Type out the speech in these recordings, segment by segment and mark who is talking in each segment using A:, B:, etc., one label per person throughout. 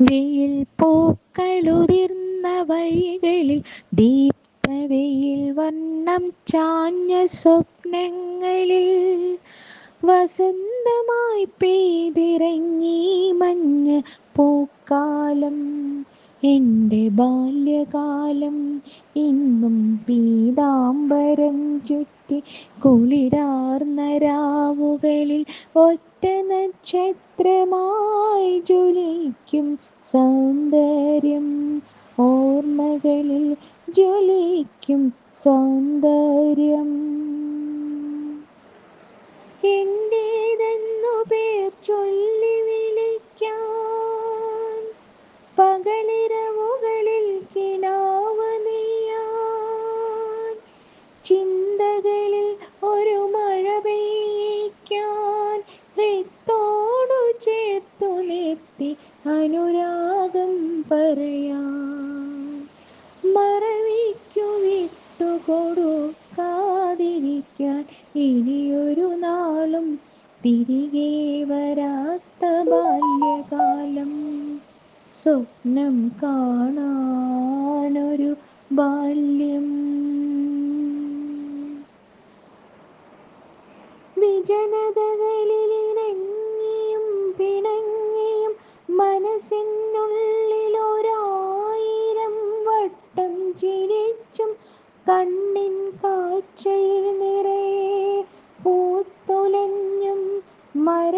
A: വെയിൽ പൂക്കളുതിർന്ന വഴികളിൽ ദീപ്തവെയിൽ വർണം ചാഞ്ഞ സ്വപ്നങ്ങളിൽ വസന്തമായി പെയ്തിറങ്ങി മഞ്ഞ് പൂക്കാലം. എന്റെ ബാല്യകാലം ഇന്നും പീതാംബരം ചുറ്റി കുളിരാർന്ന രാവുകളിൽ ഒറ്റ നക്ഷത്രമായി ജ്വലിക്കും സൗന്ദര്യം. ഓർമ്മകളിൽ ജ്വലിക്കും സൗന്ദര്യം. എന്റേതെന്നു നിർത്തി അനുരാഗം പറയാൻ മറവിക്കു വിട്ടുകൊടുക്കാതിരിക്കാൻ ഇനിയൊരു നാളും തിരികെ വരാത്ത ബാല്യകാലം സ്വപ്നം കാണാനൊരു ബാല്യം. വിജനതകളിലിണങ്ങിയും മനസ്സിനുള്ളിൽ ഒരായിരം വട്ടം ചിരിച്ചും കണ്ണിൻ കാഴ്ചയിൽ നിറയെ പൂത്തുലഞ്ഞും മരണം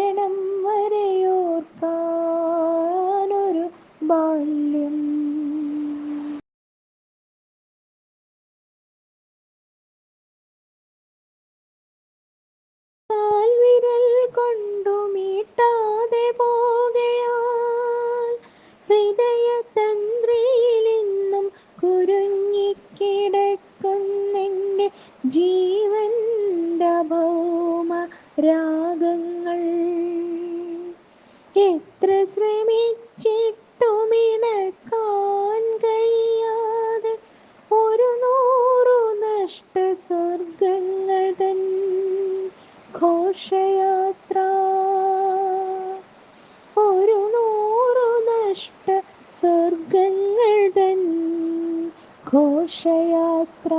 A: ജീവന്റെ ഭൗമ രാഗങ്ങൾ. എത്ര ശ്രമിച്ചിട്ടുമിണക്കാൻ കഴിയാതെ ഒരു നൂറു നഷ്ട സ്വർഗങ്ങൾ തൻ ഘോഷയാത്ര. ഒരു നൂറു നഷ്ട സ്വർഗങ്ങൾ തൻ ഘോഷയാത്ര.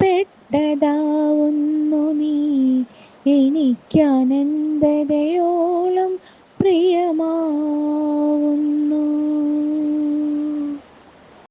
A: പ്രിയപ്പെട്ടതാവുന്നു നീ. എനിക്കാനന്ദതയോളം പ്രിയമാ.